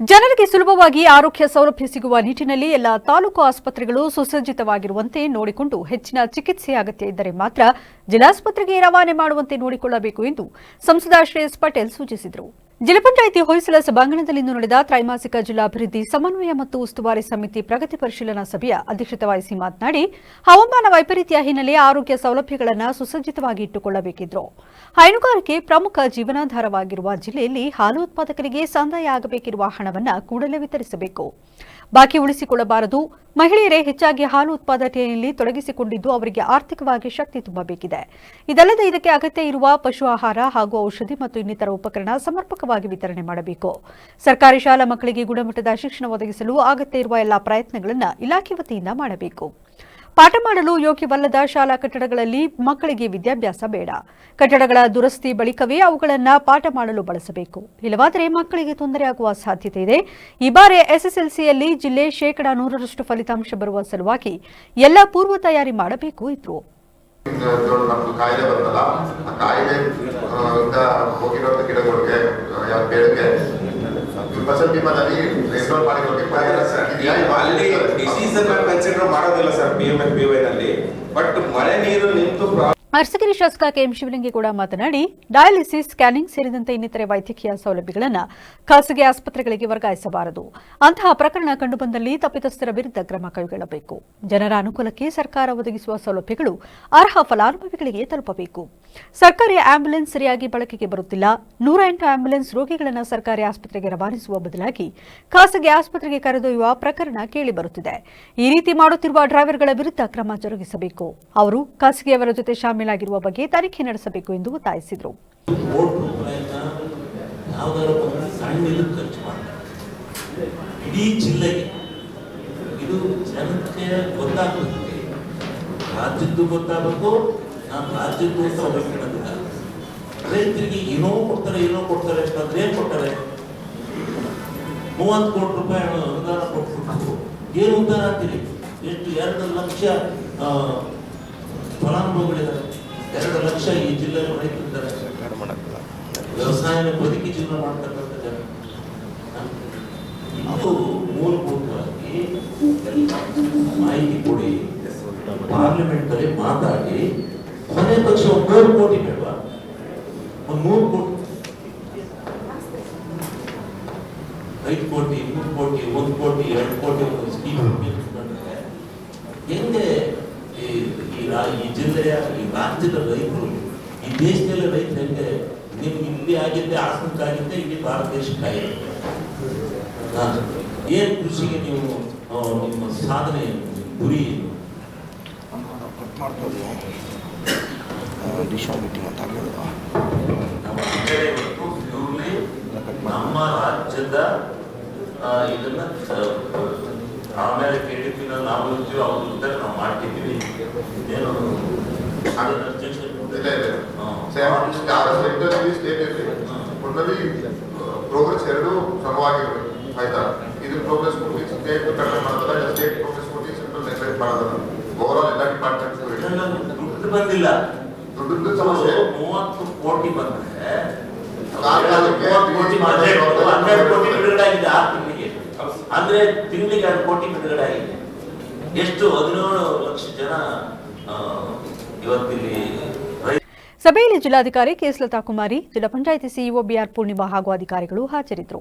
ಜನರಿಗೆ ಸುಲಭವಾಗಿ ಆರೋಗ್ಯ ಸೌಲಭ್ಯ ಸಿಗುವ ನಿಟ್ಟಿನಲ್ಲಿ ಎಲ್ಲ ತಾಲೂಕು ಆಸ್ಪತ್ರೆಗಳು ಸುಸಜ್ಜಿತವಾಗಿರುವಂತೆ ನೋಡಿಕೊಂಡು ಹೆಚ್ಚಿನ ಚಿಕಿತ್ಸೆ ಅಗತ್ಯ ಇದ್ದರೆ ಮಾತ್ರ ಜಿಲ್ಲಾಸ್ಪತ್ರೆಗೆ ರವಾನೆ ಮಾಡುವಂತೆ ನೋಡಿಕೊಳ್ಳಬೇಕು ಎಂದು ಸಂಸದ ಶ್ರೇಯಸ್ ಪಟೇಲ್ ಸೂಚಿಸಿದರು. ಜಿಲ್ಲಾ ಪಂಚಾಯಿತಿ ಹೊಯ್ಸಳ ಸಭಾಂಗಣದಲ್ಲಿಂದು ನಡೆದ ತ್ರೈಮಾಸಿಕ ಜಿಲ್ಲಾಭಿವೃದ್ಧಿ ಸಮನ್ವಯ ಮತ್ತು ಉಸ್ತುವಾರಿ ಸಮಿತಿ ಪ್ರಗತಿ ಪರಿಶೀಲನಾ ಸಭೆಯ ಅಧ್ಯಕ್ಷತೆ ವಹಿಸಿ ಮಾತನಾಡಿ, ಹವಾಮಾನ ವೈಪರೀತ್ಯ ಹಿನ್ನೆಲೆ ಆರೋಗ್ಯ ಸೌಲಭ್ಯಗಳನ್ನು ಸುಸಜ್ಜಿತವಾಗಿ ಇಟ್ಟುಕೊಳ್ಳಬೇಕಿದ್ರು. ಹೈನುಗಾರಿಕೆ ಪ್ರಮುಖ ಜೀವನಾಧಾರವಾಗಿರುವ ಜಿಲ್ಲೆಯಲ್ಲಿ ಹಾಲು ಉತ್ಪಾದಕರಿಗೆ ಸಂದಾಯ ಆಗಬೇಕಿರುವ ಹಣವನ್ನು ಕೂಡಲೇ ವಿತರಿಸಬೇಕು. ಬಾಕಿ ಉಳಿಸಿಕೊಳ್ಳಬಾರದು. ಮಹಿಳೆಯರೇ ಹೆಚ್ಚಾಗಿ ಹಾಲು ಉತ್ಪಾದನೆಯಲ್ಲಿ ತೊಡಗಿಸಿಕೊಂಡಿದ್ದು ಅವರಿಗೆ ಆರ್ಥಿಕವಾಗಿ ಶಕ್ತಿ ತುಂಬಬೇಕಿದೆ. ಇದಲ್ಲದೆ ಇದಕ್ಕೆ ಅಗತ್ಯ ಇರುವ ಪಶು ಆಹಾರ ಹಾಗೂ ಔಷಧಿ ಮತ್ತು ಇನ್ನಿತರ ಉಪಕರಣ ಸಮರ್ಪಕವಾಗಿ ವಿತರಣೆ ಮಾಡಬೇಕು. ಸರ್ಕಾರಿ ಶಾಲಾ ಮಕ್ಕಳಿಗೆ ಗುಣಮಟ್ಟದ ಶಿಕ್ಷಣ ಒದಗಿಸಲು ಅಗತ್ಯ ಇರುವ ಎಲ್ಲಾ ಪ್ರಯತ್ನಗಳನ್ನು ಇಲಾಖೆ ವತಿಯಿಂದ ಮಾಡಬೇಕು. ಪಾಠ ಮಾಡಲು ಯೋಗ್ಯವಲ್ಲದ ಶಾಲಾ ಕಟ್ಟಡಗಳಲ್ಲಿ ಮಕ್ಕಳಿಗೆ ವಿದ್ಯಾಭ್ಯಾಸ ಬೇಡ. ಕಟ್ಟಡಗಳ ದುರಸ್ತಿ ಬಳಿಕವೇ ಅವುಗಳನ್ನು ಪಾಠ ಮಾಡಲು ಬಳಸಬೇಕು. ಇಲ್ಲವಾದರೆ ಮಕ್ಕಳಿಗೆ ತೊಂದರೆಯಾಗುವ ಸಾಧ್ಯತೆ ಇದೆ. ಈ ಬಾರಿ ಎಸ್ಎಸ್ಎಲ್ಸಿಯಲ್ಲಿ ಜಿಲ್ಲೆ ಶೇಕಡಾ ನೂರರಷ್ಟು ಫಲಿತಾಂಶ ಬರುವ ಸಲುವಾಗಿ ಎಲ್ಲ ಪೂರ್ವ ತಯಾರಿ ಮಾಡಬೇಕು ಇದ್ರು. ಕಾಯಿಲೆ ಬಂದಲ್ಲ ಶಾಸಕ ಕೆ ಫಸಲ್ ಬಿಮಾದಲ್ಲಿ ಕನ್ಸಿಡರ್ ಮಾಡೋದಿಲ್ಲ sir M F B Y but ಮಳೆ ನೀರು ನಿಂತು ಪ್ರಾ- ಅರಸಗಿರಿ ಶಾಸಕ ಕೆಎಂ ಕೂಡ ಮಾತನಾಡಿ ಡಯಾಲಿಸಿಸ್ ಸ್ಕ್ಯಾನಿಂಗ್ ಸೇರಿದಂತೆ ಇನ್ನಿತರೆ ವೈದ್ಯಕೀಯ ಸೌಲಭ್ಯಗಳನ್ನು ಖಾಸಗಿ ಆಸ್ಪತ್ರೆಗಳಿಗೆ ವರ್ಗಾಯಿಸಬಾರದು. ಅಂತಹ ಪ್ರಕರಣ ಕಂಡುಬಂದಲ್ಲಿ ತಪ್ಪಿತಸ್ಥರ ವಿರುದ್ಧ ಕ್ರಮ ಕೈಗೊಳ್ಳಬೇಕು. ಜನರ ಅನುಕೂಲಕ್ಕೆ ಸರ್ಕಾರ ಒದಗಿಸುವ ಸೌಲಭ್ಯಗಳು ಅರ್ಹ ಫಲಾನುಭವಿಗಳಿಗೆ ತಲುಪಬೇಕು. ಸರ್ಕಾರಿ ಆಂಬ್ಯುಲೆನ್ಸ್ ಸರಿಯಾಗಿ ಬಳಕೆಗೆ ಬರುತ್ತಿಲ್ಲ. ನೂರ ಎಂಟು ಆಂಬ್ಯುಲೆನ್ಸ್ ರೋಗಿಗಳನ್ನು ಸರ್ಕಾರಿ ಆಸ್ಪತ್ರೆಗೆ ರವಾನಿಸುವ ಬದಲಾಗಿ ಖಾಸಗಿ ಆಸ್ಪತ್ರೆಗೆ ಕರೆದೊಯ್ಯುವ ಪ್ರಕರಣ ಕೇಳಿಬರುತ್ತಿದೆ ಈ ರೀತಿ ಮಾಡುತ್ತಿರುವ ಡ್ರೈವರ್ಗಳ ವಿರುದ್ಧ ಕ್ರಮ ಜರುಗಿಸಬೇಕು. ಅವರು ಖಾಸಗಿಯವರ ಜೊತೆ ಶಾಮೀಲಾಗಿರುವ ಬಗ್ಗೆ ತನಿಖೆ ನಡೆಸಬೇಕು ಎಂದು ಒತ್ತಾಯಿಸಿದರು. ರಾಜ್ಯದ್ದು ಗೊತ್ತಾಗಬೇಕು ನಾನು ರಾಜ್ಯದ್ದು ಅಂತ ಹೋಗ್ಬೇಕಿಲ್ಲ ರೈತರಿಗೆ ಏನೋ ಕೊಡ್ತಾರೆ ಏನೋ ಕೊಡ್ತಾರೆ ಅಂತಂದ್ರೆ ಏನ್ ಕೊಡ್ತಾರೆ? ಮೂವತ್ತು ಕೋಟಿ ರೂಪಾಯಿ ಅನುದಾನ ಕೊಟ್ಬಿಟ್ಟು ಏನು ಉದ್ದಾರ ಅಂತೀರಿ ಎಷ್ಟು, ಎರಡು ಲಕ್ಷ ಫಲಾನುಭವಿಗಳಿದ್ದಾರೆ. ಎರಡು ಲಕ್ಷ ಈ ಜಿಲ್ಲೆಯಲ್ಲಿ ರೈತರಿದ್ದಾರೆ. ವ್ಯವಸಾಯ ಬದುಕಿ ಜೀವನ ಮಾಡ್ತಕ್ಕಂಥ ಜನ. ಇದು ಮೂಲಭೂತವಾಗಿ ಮಾಹಿತಿ ಕೊಡಿ. ಪಾರ್ಲಿಮೆಂಟ್ ಅಲ್ಲಿ ಮಾತಾಡಿ. ಕೊನೆ ಪಕ್ಷ ಒಂದು ನೂರು ಕೋಟಿ ಬೇಡವಾ ಒಂದು ನೂರು ಕೋಟಿ ಐದು ಕೋಟಿ ಮೂರು ಕೋಟಿ ಒಂದು ಕೋಟಿ ಎರಡು ಕೋಟಿ ಒಂದು ಸ್ಕೀಮ್ ಹೆಂಗೆ ಈ ಈ ರಾ- ಈ ಜಿಲ್ಲೆಯ ಈ ರಾಜ್ಯದ ರೈತರು ಈ ದೇಶದಲ್ಲಿ ರೈತರು ಹೆಂಗೆ ನಿಮ್ಗೆ ಇಲ್ಲಿ ಆಗಿದ್ದೆ ಆಸ್ಪತ್ರೆ ಆಗಿದ್ದೆ ಇಡೀ ಭಾರತ ದೇಶಕ್ಕೆ ಆಗಿರುತ್ತೆ ಹಾ. ಏನ್ ಕೃಷಿಗೆ ನೀವು ಆ, ನಿಮ್ಮ ಸಾಧನೆ ಏನು? ಗುರಿ ಏನು? ನಮ್ಮ ಮೀಟಿಂಗ್ ಅಂತ purely ನಮ್ಮ ರಾಜ್ಯದ ಇದನ್ನ ಕೆ ಆಮೇಲೆ ಪಿನ ನಾವು ಇರ್ತೀವಿ ಅವ್ರ ಜೊತೆ ನಾವು ಮಾಡ್ತಿದ್ದೀವಿ. ಏನು? ಪ್ರೋಗ್ರೆಸ್ ಎರಡು ಸಮವಾಗಿರ್ಬೇಕು ಆಯ್ತಾ? ಇದು ಪ್ರೋಗ್ರೆಸ್ ಕೊಟ್ಟು ಸ್ಟೇಟ್ ಕಡಿಮೆ ಮಾಡೋದಲ್ಲ ಸ್ಟೇಟ್ ಪ್ರೋಗ್ರೆಸ್ ಕೊಟ್ಟು ಸೆಂಟ್ರಲ್ ನೆಗ್ಲೆಕ್ಟ್ ಮಾಡೋದಲ್ಲ ದುಡ್ಡು ಬಂದಿಲ್ಲ. ದುಡ್ಡು ಸಮಸ್ಯೆ. ಮೂವತ್ತು ಕೋಟಿ ಬಂದ್ರೆ ಹನ್ನೆರಡು ಕೋಟಿ ಬಿಡುಗಡೆ ಆಗಿದೆ. ಆರು ತಿಂಗಳಿಗೆ. ಅಂದ್ರೆ ತಿಂಗಳಿಗೆ ಎರಡು ಕೋಟಿ ಬಿಡುಗಡೆ ಆಗಿದೆ ಎಷ್ಟು? ಹದಿನೇಳು ಲಕ್ಷ ಜನ ಆ, ಇವತ್ತಿಲ್ಲಿ ಸಭೆಯಲ್ಲಿ ಜಿಲ್ಲಾಧಿಕಾರಿ ಕೆಎಸ್ ಲತಾ ಕುಮಾರಿ ಜಿಲ್ಲಾ ಪಂಚಾಯಿತಿ ಸಿಇಒ ಬಿಆರ್ ಪೂರ್ಣಿಮಾ ಹಾಗೂ ಅಧಿಕಾರಿಗಳು ಹಾಜರಿದ್ದರು.